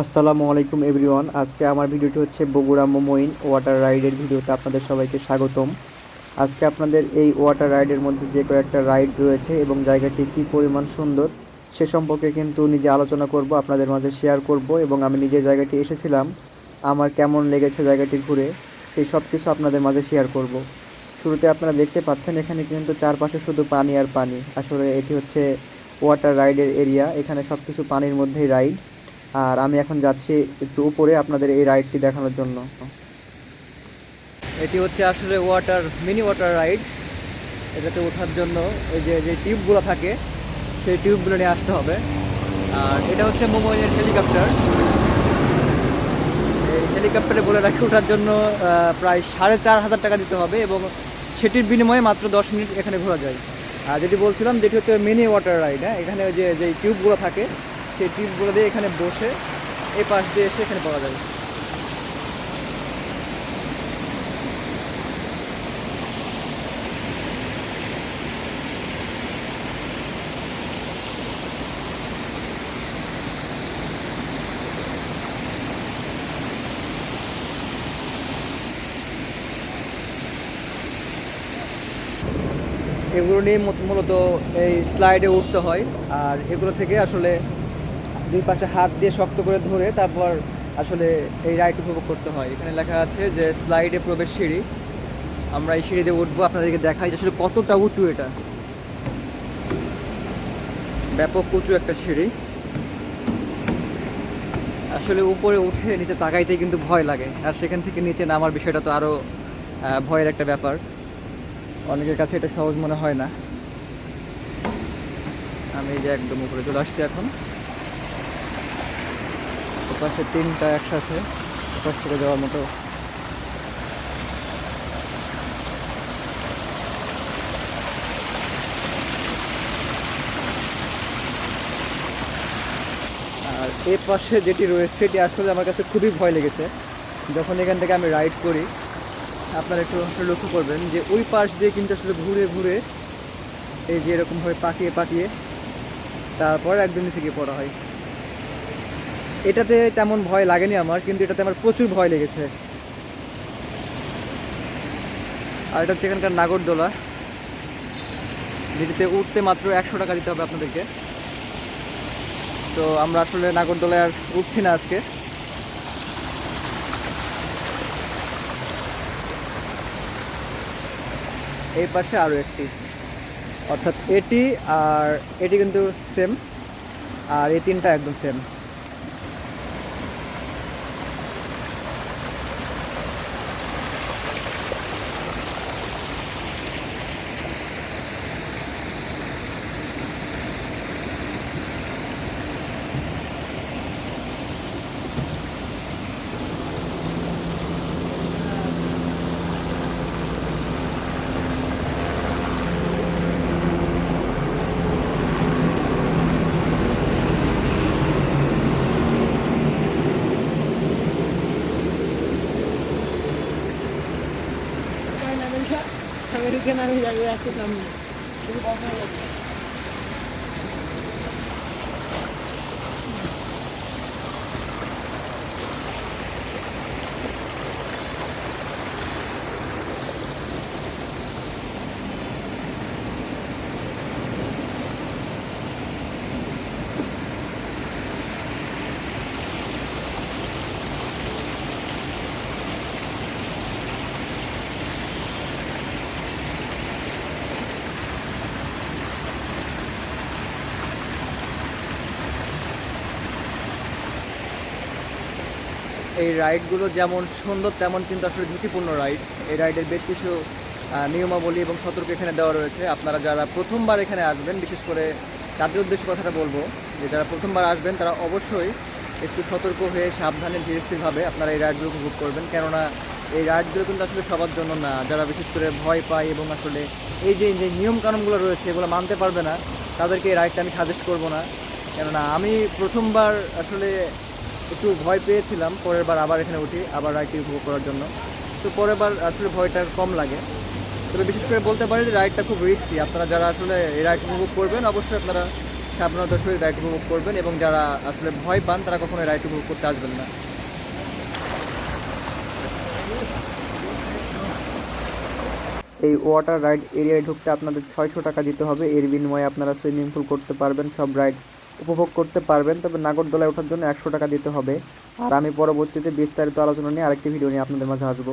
আসসালামু আলাইকুম এভরিওয়ান। আজকে আমার ভিডিওটি হচ্ছে বগুড়া মোমোইন ওয়াটার রাইডের ভিডিওতে আপনাদের সবাইকে স্বাগতম। আজকে আপনাদের এই ওয়াটার রাইডের মধ্যে যে কয়েকটা রাইড রয়েছে এবং জায়গাটি কী পরিমাণ সুন্দর, সে সম্পর্কে কিন্তু নিজে আলোচনা করব, আপনাদের মাঝে শেয়ার করব এবং আমি নিজে জায়গাটি এসেছিলাম, আমার কেমন লেগেছে জায়গাটি ঘুরে, সেই সব কিছু আপনাদের মাঝে শেয়ার করব। শুরুতে আপনারা দেখতে পাচ্ছেন এখানে কিন্তু চারপাশে শুধু পানি আর পানি। আসলে এটি হচ্ছে ওয়াটার রাইডের এরিয়া, এখানে সব কিছু পানির মধ্যেই রাইড। আর আমি এখন যাচ্ছি একটু উপরে আপনাদের এই রাইডটি দেখানোর জন্য। এটি হচ্ছে আসলে ওয়াটার মিনি ওয়াটার রাইড এটাতে ওঠার জন্য ওই যে যে টিউবগুলো থাকে, সেই টিউবগুলো নিয়ে আসতে হবে। আর এটা হচ্ছে মোমোয়ের হেলিকপ্টার এই হেলিকপ্টারে বলে রাখি, ওঠার জন্য প্রায় সাড়ে চার হাজার টাকা দিতে হবে এবং সেটির বিনিময়ে মাত্র দশ মিনিট এখানে ঘোরা যায়। আর যেটি বলছিলাম, যেটি হচ্ছে মিনি ওয়াটার রাইড হ্যাঁ? এখানে যে যে টিউবগুলো থাকে সেই টিউবগুলো দিয়ে এখানে বসে এই পাশ দিয়ে এসে এখানে পাওয়া যায় এগুলো নিয়ে মূলত এই স্লাইডে উঠতে হয়। আর এগুলো থেকে আসলে দুই পাশে হাত দিয়ে শক্ত করে ধরে তারপর আসলে এই রাইড উপভোগ করতে হয়। এখানে লেখা আছে যে স্লাইডে প্রবেশ সিঁড়ি। আমরা এই সিঁড়িতে উঠবো, আপনাদেরকে দেখাই আসলে কতটা উঁচু এটা। ব্যাপক উঁচু একটা সিঁড়ি। আসলে উপরে উঠে নিচে তাকাইতেই কিন্তু ভয় লাগে। আর সেখান থেকে নিচে নামার বিষয়টা তো আরও ভয়ের একটা ব্যাপার। অনেকের কাছে এটা সহজ মনে হয় না। আমি যে একদম উপরে চলে আসছি এখন। পাশে তিনটা একসাথে, ওপাশ থেকে যাওয়ার মতো। আর এ পাশে যেটি রয়েছে, সেটি আসলে আমার কাছে খুবই ভয় লেগেছে। যখন এখান থেকে আমি রাইড করি, আপনারা একটু লক্ষ্য করবেন যে ওই পাশ দিয়ে কিন্তু আসলে ঘুরে ঘুরে এই যে এরকমভাবে পাকিয়ে পাকিয়ে তারপর একদম নিচে গিয়ে পড়া হয়। এটাতে তেমন ভয় লাগেনি আমার, কিন্তু এটাতে আমার প্রচুর ভয় লেগেছে। আর এটা হচ্ছে এখানকার নাগরদোলা। যেটিতে উঠতে মাত্র একশো টাকা দিতে হবে আপনাদেরকে। তো আমরা আসলে নাগরদোলায় আর উঠছি না আজকে। এই পাশে আরও একটি। অর্থাৎ এটি আর এটি কিন্তু সেম আর এই তিনটা একদম সেম American আমি যাবে আসলাম এই রাইডগুলো যেমন সুন্দর, তেমন কিন্তু আসলে ঝুঁকিপূর্ণ রাইড। এই রাইডের বেশ কিছু নিয়মাবলী এবং সতর্ক এখানে দেওয়া রয়েছে। আপনারা যারা প্রথমবার এখানে আসবেন, বিশেষ করে তাদের উদ্দেশ্যে কথাটা বলব, যে যারা প্রথমবার আসবেন, তারা অবশ্যই একটু সতর্ক হয়ে সাবধানে ধীরে স্থিরভাবে আপনারা এই রাইডগুলো উপভোগ করবেন। কেননা এই রাইডগুলো কিন্তু আসলে সবার জন্য না। যারা বিশেষ করে ভয় পায় এবং আসলে এই যে যে নিয়মকানুনগুলো রয়েছে, এগুলো মানতে পারবে না, তাদেরকে এই রাইডটা আমি সাজেস্ট করব না। কেননা আমি প্রথমবার আসলে একটু ভয় পেয়েছিলাম, পরের বার আবার এখানে উঠি, আবার রাইডটি উপভোগ করার জন্য। তো পরের বার আসলে ভয়টা কম লাগে। তবে বিশেষ করে বলতে পারি যে রাইডটা খুব রিক্সি আপনারা যারা আসলে এই রাইড উপভোগ করবেন, অবশ্যই আপনারা সাবধানতার সহিত রাইড উপভোগ করবেন এবং যারা আসলে ভয় পান, তারা কখনো এই রাইড উপভোগ করতে আসবেন না। এই ওয়াটার রাইড এরিয়ায় ঢুকতে আপনাদের ছয়শো টাকা দিতে হবে। এর বিনিময়ে আপনারা সুইমিং পুল করতে পারবেন। সব রাইড উপভোগ করতে পারবেন, তবে নাগরদোলায় ওঠার জন্য একশো টাকা দিতে হবে। আর আমি পরবর্তীতে বিস্তারিত আলোচনা নিয়ে আরেকটি ভিডিও নিয়ে আপনাদের মাঝে আসব